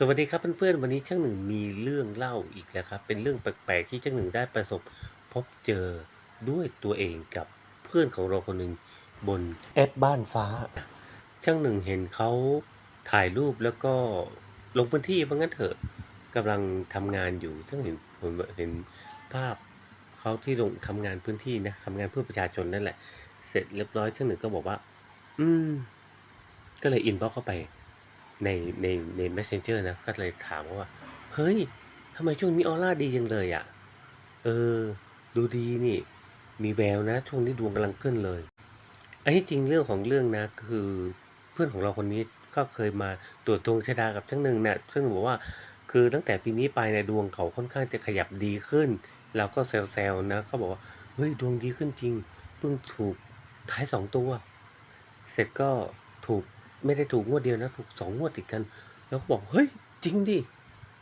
สวัสดีครับเพื่อนๆวันนี้ช่างหนึ่งมีเรื่องเล่าอีกแล้วครับ เป็นเรื่องแปลกๆที่ช่างหนึ่งได้ประสบพบเจอด้วยตัวเองกับเพื่อนของเราคนหนึ่งบนแอปบ้านฟ้า ช่างหนึ่งเห็นเขาถ่ายรูปแล้วก็ลงพื้นที่ว่างั้นเถอะกำลังทำงานอยู่ช่างเห็นผมเห็นภาพเขาที่ลงทำงานพื้นที่นะทำงานเพื่อประชาชนนั่นแหละ เสร็จเรียบร้อยช่างหนึ่งก็บอกว่า อืม ก็เลยอินบ็อกเข้าไป ในในใน Messenger นะ ก็เลยถามว่า เฮ้ยทำไมช่วงนี้ออร่าดีจังเลยอะเออ ดูดีนี่ มีแววนะ ช่วงนี้ดวงกำลังขึ้นเลยอันที่จริงเรื่องของเรื่องนะ คือเพื่อนของเราคนนี้ก็เคยมาตรวจดวงชะตากับช่างหนึ่งนะช่างหนึ่งบอกว่า คือตั้งแต่ปีนี้ไปเนี่ยดวงเขาค่อนข้างจะขยับดีขึ้น เราก็แซวๆนะเขาบอกว่า เฮ้ยดวงดีขึ้นจริง เพิ่งถูกท้ายสองตัว เสร็จก็ถูก ไม่ได้ถูกงวดเดียวนะ ถูกสองงวดติดกัน แล้วก็บอก เฮ้ย จริงดิ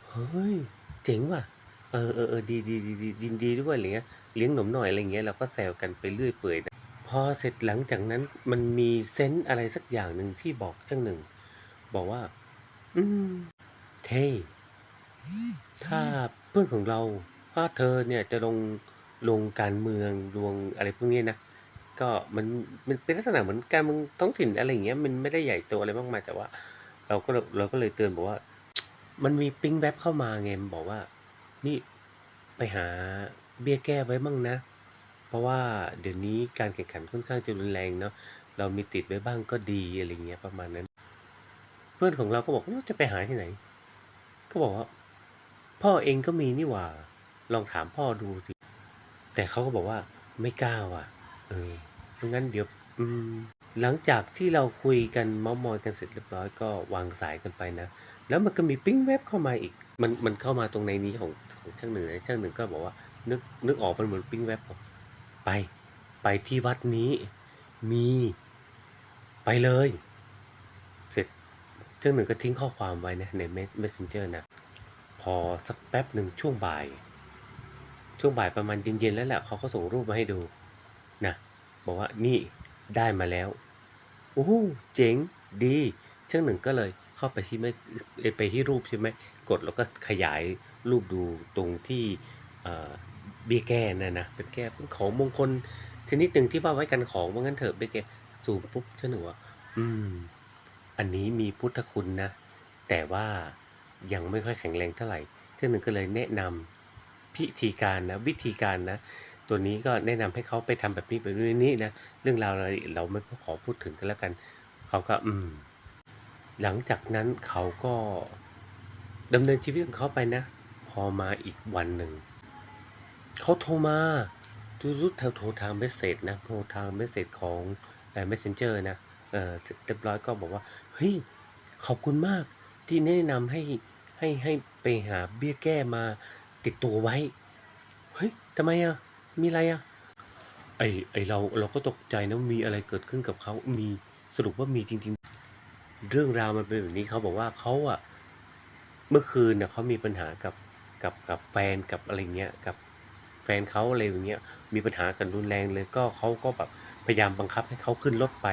เฮ้ย เจ๋งว่ะ เออเออเออดีดีดีดียินดีด้วยอะไรเงี้ย เลี้ยงหนมหน่อยอะไรเงี้ยเราก็แซวกันไปเรื่อยเปื่อยนะพอเสร็จหลังจากนั้นมันมีเซนส์อะไรสักอย่างหนึ่งที่บอกช่างหนึ่ง บอกว่า อืมเท่ถ้าเพื่อนของเราถ้าเธอเนี่ยจะลงลงการเมืองลงอะไรพวกนี้นะ ก็มันมันเป็นลักษณะเหมือนการเมืองท้องถิ่นอะไรอย่างเงี้ยมันไม่ได้ใหญ่โตอะไรมากมายแต่ว่า เราก็เราก็เลยเตือนบอกว่า มันมีปิ๊งแวบเข้ามาไงมันบอกว่า นี่ไปหาเบี้ยแก้ไว้มั่งนะ เพราะว่าเดี๋ยวนี้การแข่งขันค่อนข้างจะรุนแรงเนาะเรามีติดไว้บ้างก็ดีอะไรเงี้ยประมาณนั้น เพื่อนของเราก็บอกว่าจะไปหาที่ไหน ก็บอกว่า พ่อเองก็มีนี่หว่า ลองถามพ่อดูสิแต่เขาก็บอกว่าไม่กล้าว่ะ เออเพราะงั้นเดี๋ยวอืมหลังจากที่เราคุยกันเมามอยกันเสร็จเรียบร้อยก็วางสายกันไปนะ แล้วมันก็มีปิ๊งแวบเข้ามาอีก มันมันเข้ามาตรงในนี้ของของช่างหนึ่งนะช่างหนึ่งก็บอกว่า นึกนึกออกมันเหมือนปิ๊งแวบบอกไป ไปที่วัดนี้ มี ไปเลย เสร็จช่างหนึ่งก็ทิ้งข้อความไว้นะใน messenger นะ พอสักแป๊บหนึ่งช่วงบ่าย ช่วงบ่ายประมาณเย็นๆแล้วแหละเขาก็ส่งรูปมาให้ดู นะบอกว่านี่ได้มาแล้วโอ้โหเจ๋งดีช่างหนึ่งก็เลยเข้าไปที่ไม่ไปที่รูปใช่ไหมกดแล้วก็ขยายรูปดูตรงที่เบี้ยแก้นะนะเป็นแก้เป็นของมงคลชนิดหนึ่งที่ว่าไว้กันของว่างั้นเถอะเบี้ยแก้ซูมปุ๊บช่างหนึ่งว่าอืม อันนี้มีพุทธคุณนะ แต่ว่ายังไม่ค่อยแข็งแรงเท่าไหร่ช่างหนึ่งก็เลยแนะนำพิธีการนะวิธีการนะ ตัวนี้ก็แนะนำให้เขาไปทำแบบนี้แบบนี้นะเรื่องราวรายละเอียดเราไม่ขอพูดถึงกันแล้วกัน เขาก็อืม หลังจากนั้นเขาก็ดำเนินชีวิตของเขาไปนะ พอมาอีกวันหนึ่งเขาโทรมาดูรู้แถวโทรทางเมสเซจนะโทรทางเมสเซจของเอ่อ messenger นะเอ่อเสร็จเรียบร้อยก็บอกว่าเฮ้ยขอบคุณมาก ที่แนะนำให้ให้ให้ไปหาเบี้ยแก้มาติดตัวไว้ เฮ้ยทำไมอะ มีอะไรอะไอไอเราเราก็ตกใจนะมีอะไรเกิดขึ้นกับเขามีสรุปว่ามีจริง ๆ เรื่องราวมันเป็นแบบนี้เขาบอกว่าเขาอะเมื่อคืนน่ะเขามีปัญหากับกับกับแฟนกับอะไรเงี้ยกับแฟนเขาอะไรอย่างเงี้ยมีปัญหากันรุนแรงเลยก็เขาก็แบบพยายามบังคับให้เขาขึ้นรถไป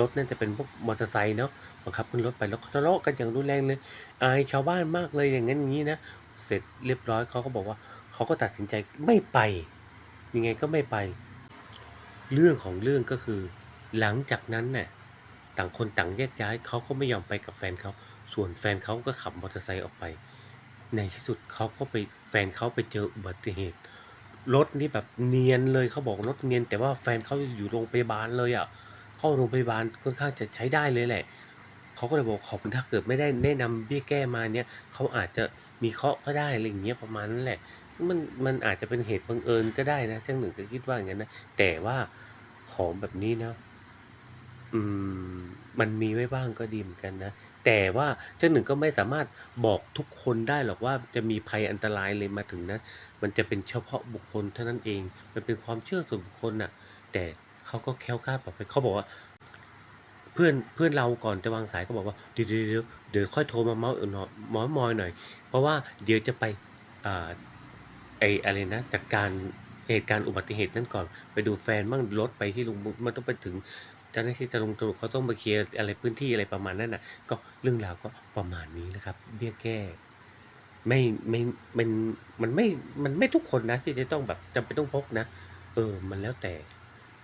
รถนั่นจะเป็นพวกมอเตอร์ไซค์เนาะบังคับขึ้นรถไปแล้วทะเลาะกันอย่างรุนแรงเลยอายชาวบ้านมากเลยอย่างนั้นอย่างนี้นะเสร็จเรียบร้อยเขาก็บอกว่าเขาก็ตัดสินใจไม่ไป ยังไงก็ไม่ไป เรื่องของเรื่องก็คือ หลังจากนั้นเนี่ยต่างคนต่างแยกย้ายเขาก็ไม่ยอมไปกับแฟนเขา ส่วนแฟนเขาก็ขับมอเตอร์ไซค์ออกไป ในที่สุดเขาก็ไปแฟนเขาไปเจออุบัติเหตุ รถนี่แบบเนียนเลยเขาบอกรถเนียน แต่ว่าแฟนเขาอยู่โรงพยาบาลเลยอะเข้าโรงพยาบาลค่อนข้างจะใช้ได้เลยแหละ เขาก็เลยบอกขอบคุณถ้าเกิดไม่ได้แนะนำเบี้ยแก้มาเนี่ยเขาอาจจะมีเคาะก็ได้อะไรอย่างเงี้ยประมาณนั้นแหละ มันมันอาจจะเป็นเหตุบังเอิญก็ได้นะช่าหนึ่งก็คิดว่าอย่างนั้นนะแต่ว่าของแบบนี้นะอืมมันมีไว้บ้างก็ดีเหมือนกันนะแต่ว่าช่าหนึ่งก็ไม่สามารถบอกทุกคนได้หรอกว่าจะมีภัยอันตรายเลยมาถึงนะ มันจะเป็นเฉพาะบุคคลเท่านั้นเอง มันเป็นความเชื่อส่วนบุคคลน่ะ แต่เขาก็แคล้วคลาดปลอดภัยเขาบอกว่า เพื่อนเพื่อนเราก่อนจะวางสายก็บอกว่าเดี๋ยวเดี๋ยวเดี๋ยวค่อยโทรมาเมาส์หน่อยมอมอยหน่อย เพราะว่าเดี๋ยวจะไปอ่าไออะไรนะจัดการเหตุการณ์อุบัติเหตุนั่นก่อน ไปดูแฟนมั่งรถไปที่ลุงมันต้องไปถึงเจ้าหน้าที่ตำรวจตรวจเขาต้องมาเคลียร์อะไรพื้นที่อะไรประมาณนั้นน่ะ ก็เรื่องราวก็ประมาณนี้นะครับเบี้ยแก้ไม่ไม่มันมันไม่มันไม่ทุกคนนะที่จะต้องแบบจำเป็นต้องพกนะ เออ มันแล้วแต่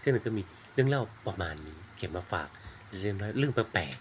เจ้าหนึ่งก็มีเรื่องเล่าประมาณนี้เก็บมาฝาก เรื่องน้อยเรื่องแปลก